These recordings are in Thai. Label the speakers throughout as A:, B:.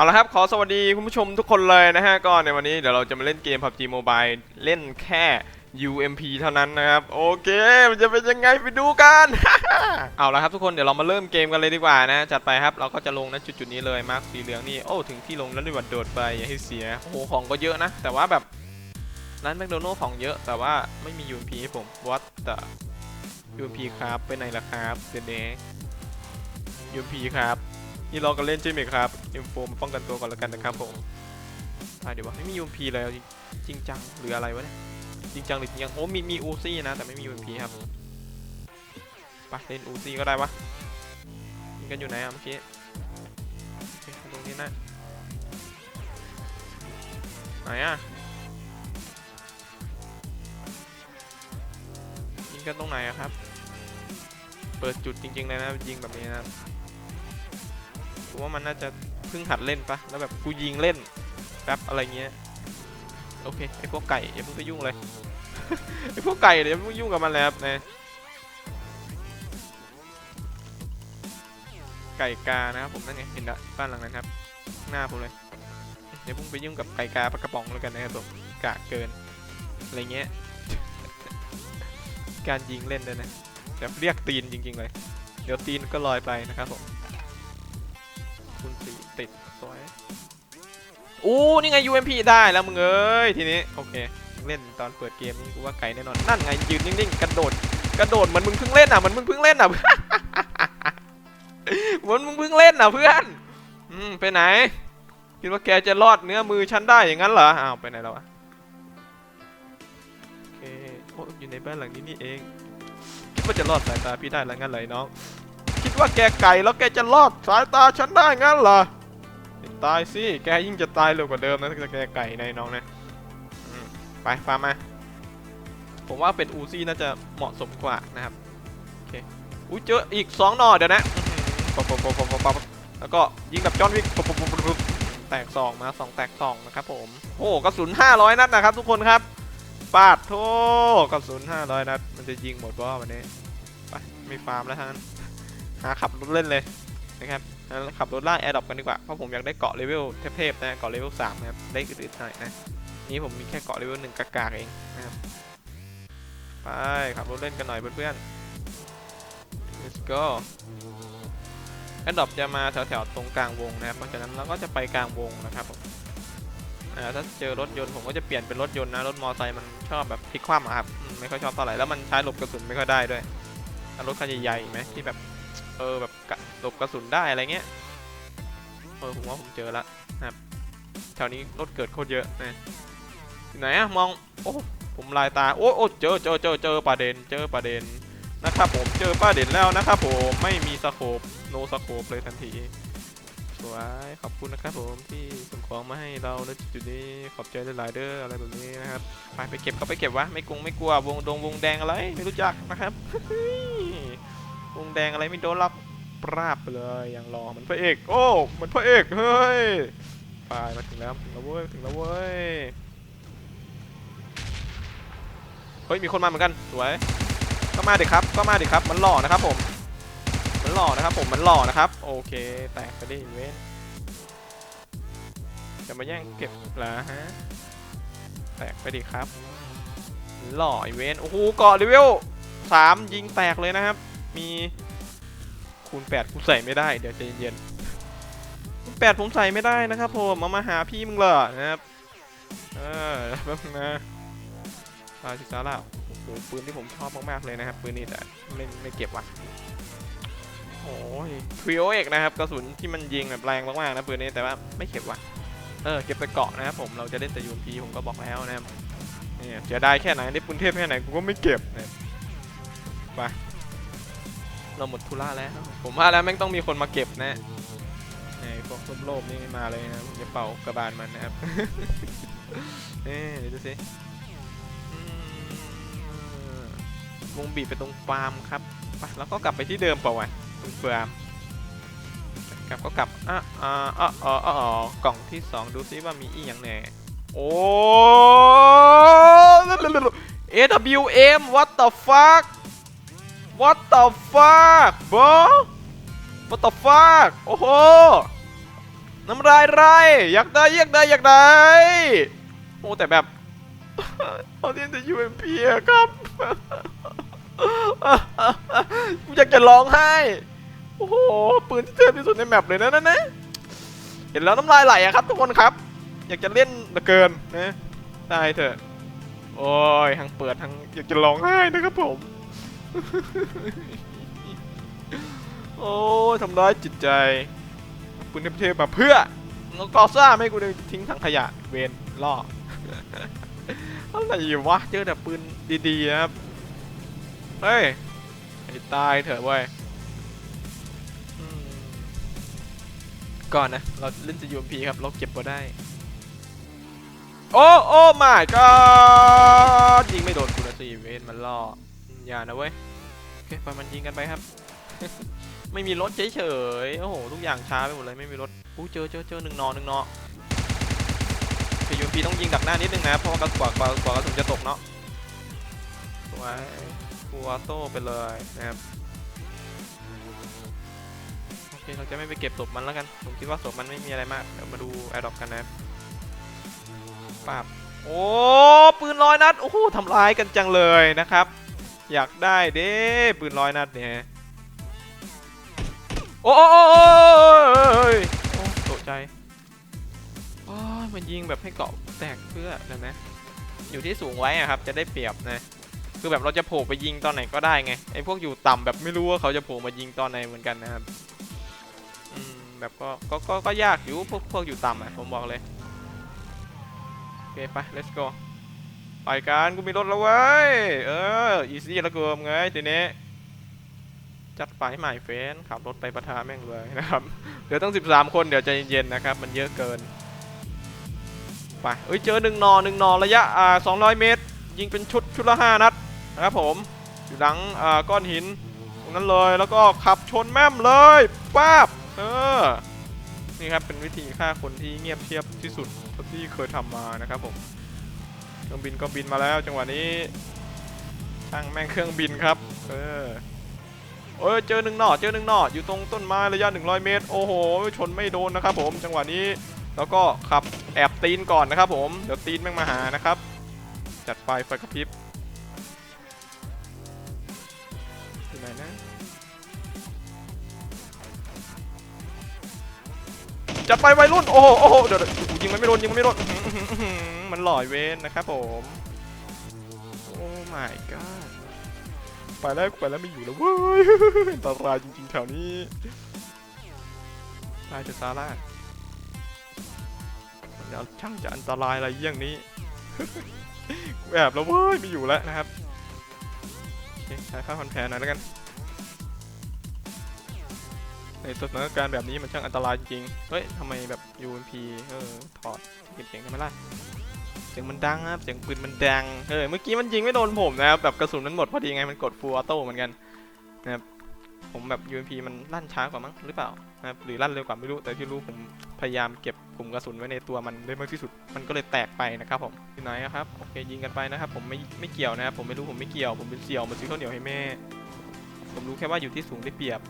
A: เอาละครับ ขอสวัสดีคุณผู้ชมทุกคนเลยนะฮะก็ในวันนี้เดี๋ยวเราจะมาเล่นเกม PUBG Mobile เล่นแค่ UMP เท่านั้นนะครับ โอเค มันจะเป็นยังไงไปดูกัน เอาละครับทุกคนเดี๋ยวเรามาเริ่มเกมกันเลยดีกว่านะ จัดไปครับ เราก็จะลงณจุดๆนี้เลยมาร์คสีเหลืองนี่ โอ้ ถึงที่ลงแล้วดีกว่าโดดไปอย่าให้เสียโอ้โหของก็เยอะนะ แต่ว่าแบบร้านแมคโดนัลล์ของเยอะ แต่ว่าไม่มี UMP ให้ผม what the UMP ครับไปไหนล่ะครับเดนเด UMP ครับ นี่เราก็เล่นใช่ไหมครับอินโฟมาป้องกันตัวก่อนแล้วกันนะครับผมอ่าเดี๋ยวว่าไม่มี UMP เลยจริงจังหรืออะไรวะเนี่ยจริงจังหรือจริงจังโอ้มีมีอูซี่นะ แต่ไม่มี UMP ครับไปเล่นอูซี่ก็ได้วะยิงกันอยู่ไหนอะเมื่อกี้ตรงนี้นะไหนอะยิงกันตรงไหนอะครับ เปิดจุดจริงๆเลยนะยิงแบบนี้นะ ผมว่ามันน่าจะเพิ่งหัดเล่นปะแล้วแบบกูยิงเล่นแป๊บอะไรเงี้ยโอเคไอพวกไก่อย่าเพิ่งไปยุ่งเลยไอพวกไก่เดี๋ยวเพิ่งยุ่งกับมันเลยครับนะไก่กานะครับผมนั่นไงเห็นละบ้านหลังนั้นครับ หน้าผมเลยเดี๋ยวเพิ่งไปยุ่งกับไก่กาปลากระป๋องแล้วกันนะครับผมกะเกินอะไรเงี้ยการยิงเล่นด้วยนะแบบเรียกตีนจริงๆเลย เดี๋ยวตีนก็ลอยไปนะครับผม คุณสีติดสวยอู้นี่ไง UMP ได้แล้วมึงเอ้ยทีนี้โอเคเล่นตอนเปิดเกมนี่กูว่าไกลแน่นอนนั่นไงยืนนิ่งๆกระโดดกระโดดเหมือนมึงเพิ่งเล่นอะเหมือนมึงเพิ่งเล่นอะเหมือนมึงเพิ่งเล่นอะเพื่อนอืมไปไหนคิดว่าแกจะรอดเนื้อมือฉันได้อย่างนั้นเหรออ้าวไปไหนแล้วอะโอเคโอ้อยู่ในบ้านหลังนี้นี่เองคิดว่าจะรอดสายตาพี่ได้แล้วงั้นเลยน้อง คิดว่าแกไก่แล้วแกจะรอดสายตาฉันได้งั้นเหรอตายสิ แกยิ่งจะตายเร็วกว่าเดิมนะถ้าแกไก่ในน้องนะไปฟาร์มมา ผมว่าเป็นอูซี่น่าจะเหมาะสมกว่านะครับ โอเค อุ้ยเจออีก2หน่อเดี๋ยวนะปั๊บปั๊บปั๊บปั๊บปั๊บแล้วก็ยิงแบบจอนวิกปั๊บปั๊บปั๊บปั๊บแตกสองมาสองแตกสองนะครับผม โอ้กระสุน500 นัดนะครับทุกคนครับปาดโทกระสุน500 นัด มันจะยิงหมดว่าวันนี้ ไป ไม่ฟาร์มแล้วทั้งนั้น หาขับรถเล่นเลยนะครับขับรถล่าแอร์ดรอปกันดีกว่า เพราะผมอยากได้เกาะเลเวลเทพๆนะเกาะเลเวลสามนะครับ ได้อื่นๆหน่อยนะ นี่ผมมีแค่เกาะเลเวลหนึ่งกากๆเองนะครับ ไปขับรถเล่นกันหน่อยเพื่อนๆ let's go แอร์ดรอปจะมาแถวๆตรงกลางวงนะครับเพราะฉะนั้นเราก็จะไปกลางวงนะครับผมถ้าเจอรถยนต์ผมก็จะเปลี่ยนเป็นรถยนต์นะ รถมอเตอร์ไซค์มันชอบแบบพลิกคว่ำอะครับ ไม่ค่อยชอบเท่าไหร่ แล้วมันใช้หลบกระสุนไม่ค่อยได้ด้วย รถคันใหญ่ๆไหมที่แบบ เออแบบกะหลบกระสุนได้อะไรเงี้ยเออผมว่าผมเจอละนะครับแถวนี้รถเกิดโคตรเยอะนะไหนอะมองโอ้ผมลายตาโอ้โอ้เจอเจอเจอเจอประเด็นเจอประเด็นนะครับผมเจอประเด็นแล้วนะครับผมไม่มีสโคปโนสโคปเลยทันทีสวยขอบคุณนะครับผมที่ส่งของมาให้เราในจุดนี้ขอบใจหลายเด้ออะไรแบบนี้นะครับไปไปเก็บก็ไปเก็บวะไม่กงไม่กลัววงดงวงแดงอะไรไม่รู้จักนะครับ วงแดงอะไรไม่โดนรับปราบไปเลยอย่างรอเหมือนพระเอก โอ้เหมือนพระเอกเฮ้ยไปมาถึงแล้วถึงแล้วเว้ยถึงแล้วเว้ยเฮ้ยมีคนมาเหมือนกันสวยก็มาดิครับก็มาดิครับมันหล่อนะครับผมมันหล่อนะครับผมมันหล่อนะครับ โอเคแตกไปดิเว้นจะมาแย่งเก็บเหรอฮะแตกไปดิครับหล่อเวนโอ้โหเกาะเลเวลสามยิงแตกเลยนะครับ มีคูณ8กูใส่ไม่ได้ เดี๋ยวใจเย็นๆคูณ8ผมใส่ไม่ได้นะครับผมมามาหาพี่มึงเหรอนะครับ เออแป๊บนะปาชิซาร่าโอ้โหปืนที่ผมชอบมากๆเลยนะครับ ปืนนี้แต่ไม่ไม่เก็บว่ะโอ้ยทริโอเอกนะครับกระสุนที่มันยิงแบบแรงมากๆนะปืนนี้แต่ว่าไม่เก็บว่ะ เออเก็บไปเกาะนะครับผมเราจะเล่นแต่ยูพีผมก็บอกแล้วนะครับเนี่ยเสียดายแค่ไหนได้ปืนเทพแค่ไหนกูก็ไม่เก็บนะครับไป เราหมดธุระแล้ว ผมว่าแล้วแม่งต้องมีคนมาเก็บนะไอ้พวกโลภๆนี่มาเลยนะผมจะเป่ากระบาลมันนะครับเอ๊เดี๋ยวดูสิวงบีบไปตรงฟาร์มครับไปแล้วก็กลับไปที่เดิมเปล่าวะตรงฟาร์มกลับก็กลับอะอ่าอะอ๋ออ๋อกล่องที่สองดูซิว่ามีอีหยังแหน่โอ้ AWM what the fuck What the fuck bro What the fuck โอ้โห น้ำลายไรอยากได้อยากได้อยากได้โอ้แต่แบบเอาเล่นแต่ยูเอ็มพีครับกูอยากจะร้องไห้ โอ้โห ปืนที่เทพที่สุดในแมปเลยนะนั่นนะเห็นแล้วน้ำลายไหลอะครับทุกคนครับ อยากจะเล่นเหลือเกินนะ ได้เถอะ โอ้ยทั้งเปิดทั้งอยากจะร้องไห้นะครับผม โอ้ทำร้ายจิตใจปืนเทพมาเพื่อแล้วกอซ่าไม่ให้กูทิ้งถังขยะเวนล่ออะไรวะเจอแต่ปืนดีๆนะครับ เฮ้ยตายเถอะเว้ยก่อนนะ เราเล่นจะยูมพีครับ เราเก็บมาได้ โอ้ โอ้ไม่ก็ยิงไม่โดนกูนะสิเวนมันล่อ อย่านะเว้ยโอเคปล่อยมันยิงกันไปครับ ไม่มีรถเฉยๆโอ้โหทุกอย่างช้าไปหมดเลยไม่มีรถอู้เจอเจอเจอหนึ่งนอหนึ่งนอคือยูพีต้องยิงดักหน้านิดนึงนะเพราะว่ากว่ากว่ากว่ากระสุนจะตกเนาะสวยกูออโต้ไปเลยนะครับโอเคเราจะไม่ไปเก็บศพมันแล้วกันผมคิดว่าศพมันไม่มีอะไรมากเดี๋ยวมาดูแอร์ดรอปกันนะครับปาบโอ้ปืนร้อยนัดโอ้โหทำร้ายกันจังเลยนะครับ อยากได้เด้ปืนร้อยนัดเนี่ยโอ้โอยโอ้ตกใจโอ้ยมันยิงแบบให้เกาะแตกเพื่อนะนะอยู่ที่สูงไว้ครับ จะได้เปรียบนะ คือแบบเราจะโผล่ไปยิงตอนไหนก็ได้ไง ไอ้พวกอยู่ต่ำแบบไม่รู้ว่าเขาจะโผล่มายิงตอนไหนเหมือนกันนะครับอืมแบบก็ก็ก็ก็ยากอยู่พวกพวกอยู่ต่ำอะผมบอกเลย โอเค ไป let's go ไปกันกูมีรถแล้วเว้ย เออ easy แล้วกูไงทีนี้ จัดไปใหม่เฟนขับรถไปประทาแม่งเลยนะครับเหลือตั้ง 13 คนเดี๋ยวใจเย็นๆนะครับ มันเยอะเกิน ไป เอ้ยเจอหนึ่งนอหนึ่งนอระยะอ่า200 เมตร ยิงเป็นชุดชุดละ 5 นัดนะครับผม อยู่หลังอ่าก้อนหิน ตรงนั้นเลยแล้วก็ขับชนแม่มเลยป้าบเออนี่ครับเป็นวิธีฆ่าคนที่เงียบเชียบที่สุดที่เคยทำมานะครับผม ครื่องบินก็บินมาแล้วจังหวะนี้ช่างแม่งเครื่องบินครับ เออเออเจอหนึ่งหน่อเจอหนึ่งหน่ออยู่ตรงต้นไม้ระยะ 100 เมตร โอ้โห ชนไม่โดนนะครับผม จังหวะนี้แล้วก็ขับแอบตีนก่อนนะครับผม เดี๋ยวตีนแม่งมาหานะครับ จัดไฟไฟกระพริบ จัดไปวัยรุ่น โอ้โหโอ้โหเดี๋ยวยิงมันไม่โดนยิงมันไม่โดนมันหล่อยเวนนะครับผมโอ้ my god ไปแล้วไปแล้วไม่อยู่แล้วเว้ยอันตรายจริงๆแถวนี้ตายเถอะซาร่ามันจะช่างจะอันตรายอะไรเยี่ยงนี้แอบแล้วเว้ยไม่อยู่แล้วนะครับใช้ค่าพันแผลหน่อยแล้วกัน สถานการณ์แบบนี้มันช่างอันตรายจริงๆ เฮ้ยทำไมแบบ UMP เออถอดเก็บเสียงทำไมล่ะ เสียงมันดังครับ เสียงปืนมันดัง เออ เมื่อกี้มันยิงไม่โดนผมนะครับ แบบกระสุนมันหมดพอดีไง มันกด full auto เหมือนกันนะครับ ผมแบบ UMP มันลั่นช้ากว่ามั้งหรือเปล่านะครับ หรือลั่นเร็วกว่าไม่รู้ แต่ที่รู้ผมพยายามเก็บกลุ่มกระสุนไว้ในตัวมันได้มากที่สุด มันก็เลยแตกไปนะครับผมที่ไหนอะครับ โอเคยิงกันไปนะครับ ผมไม่ไม่เกี่ยวนะครับ ผมไม่รู้ผมไม่เกี่ยว ผมเป็นเสี่ยวมาซื้อข้าวเหนียวให้แม่ ผมรู้แค่ว่าอยู่ที่สูงได้เปรียบ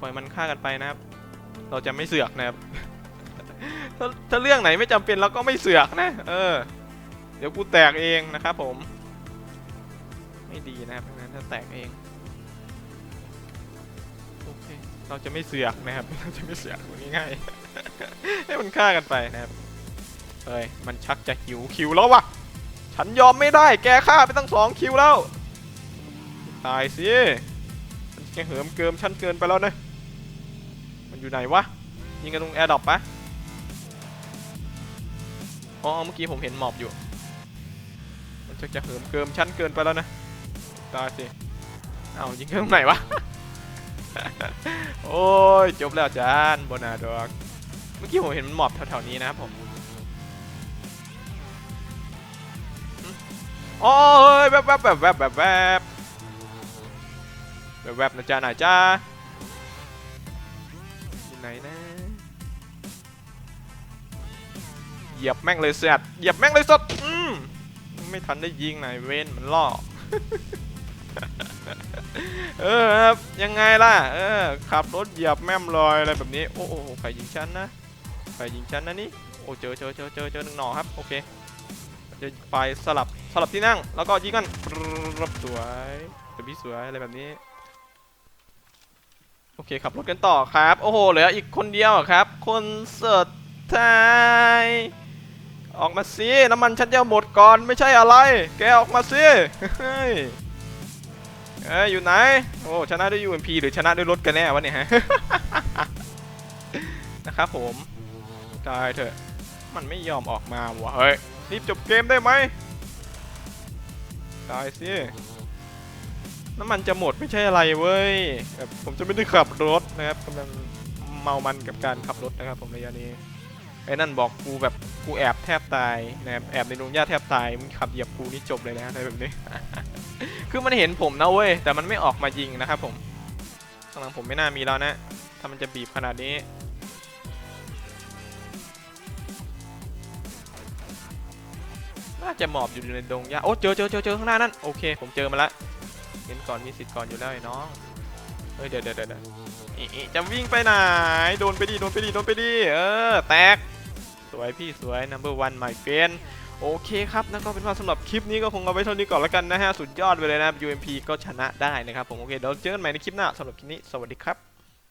A: ปล่อยมันฆ่ากันไปนะครับ เราจะไม่เสือกนะครับถ้าถ้าเรื่องไหนไม่จำเป็นเราก็ไม่เสือกนะ เออ เดี๋ยวกูแตกเองนะครับผม ไม่ดีนะครับงั้นถ้าแตกเองโอเคเราจะไม่เสือกนะครับ เราจะไม่เสือกง่ายๆให้มันฆ่ากันไปนะครับเฮ้ยมันชักจะหิวคิวแล้ววะฉันยอมไม่ได้แกฆ่าไปตั้งสองคิวแล้ว ตายสิ แกเหิมเกิมชั้นเกินไปแล้วนะ มันอยู่ไหนวะ ยิงกันตรงแอร์ดรอปปะอ๋อ เมื่อกี้ผมเห็นหมอบอยู่ มันจะจะเหิมเกิมชั้นเกินไปแล้วนะ ตายสิ เอายิงกันตรงไหนวะ โอ้ย จบแล้วจานบนาดอก เมื่อกี้ผมเห็นมันหมอบแถวๆนี้นะครับผมอ๋อเฮ้ยแวบแวบแวบแวบแบบ แวบแวบนะจ๊ะนะจ๊ะอยู่ไหนนะเหยียบแม่งเลยเสียดเหยียบแม่งเลยสดอืมไม่ทันได้ยิงไหนเว้นมันล่อเออครับยังไงล่ะเออขับรถเหยียบแม่มลอยอะไรแบบนี้โอ้โหใครยิงฉันนะใครยิงฉันนะนี่โอ้เจอเจอเจอเจอเจอหนึ่งหน่อครับโอเคจะไปสลับสลับที่นั่ง แล้วก็ยิงกันรับสวยเดี๋ยวพี่สวยอะไรแบบนี้ โอเคขับรถกันต่อครับ โอ้โหเหลืออีกคนเดียวครับ คนสุดท้ายออกมาสิน้ำมันฉันจะหมดก่อนไม่ใช่อะไร แกออกมาสิเฮ้ยเอ้ยอยู่ไหน โอ้ชนะด้วย UMP หรือชนะด้วยรถกันแน่วะเนี่ยฮะนะครับผมตายเถอะ มันไม่ยอมออกมาวะเฮ้ยรีบจบเกมได้ไหมตายสิ น้ำมันจะหมดไม่ใช่อะไรเว้ยแบบผมจะไม่ได้ขับรถนะครับกำลังเมามันกับการขับรถนะครับ ผมระยะนี้ไอ้นั่นบอกกูแบบกูแอบแทบตายนะครับแอบในดงหญ้าแทบตายมึงขับเหยียบกูนี่จบเลยนะอะไรแบบนี้ คือมันเห็นผมนะเว้ยแต่มันไม่ออกมายิงนะครับผมข้างหลังผมไม่น่ามีแล้วนะ ถ้ามันจะบีบขนาดนี้น่าจะหมอบอยู่ในดงหญ้าโอ้เจอเจอเจอเจอข้างหน้านั่นโอเค ผมเจอมาละ เห็นก่อนมีสิทธิ์ก่อนอยู่แล้วไอ้น้องเฮ้ยเดี๋ยวเดี๋ยวเดี๋ยวจะวิ่งไปไหนโดนไปดิโดนไปดิโดนไปดิเออแตกสวยพี่สวย number one my friend โอเคครับนั่นก็เป็นว่าสำหรับคลิปนี้ก็คงเอาไว้เท่านี้ก่อนแล้วกันนะฮะ สุดยอดไปเลยนะ UMP ก็ชนะได้นะครับผม โอเค เดี๋ยวเจอกันใหม่ในคลิปหน้าสำหรับคลิปนี้ สวัสดีครับ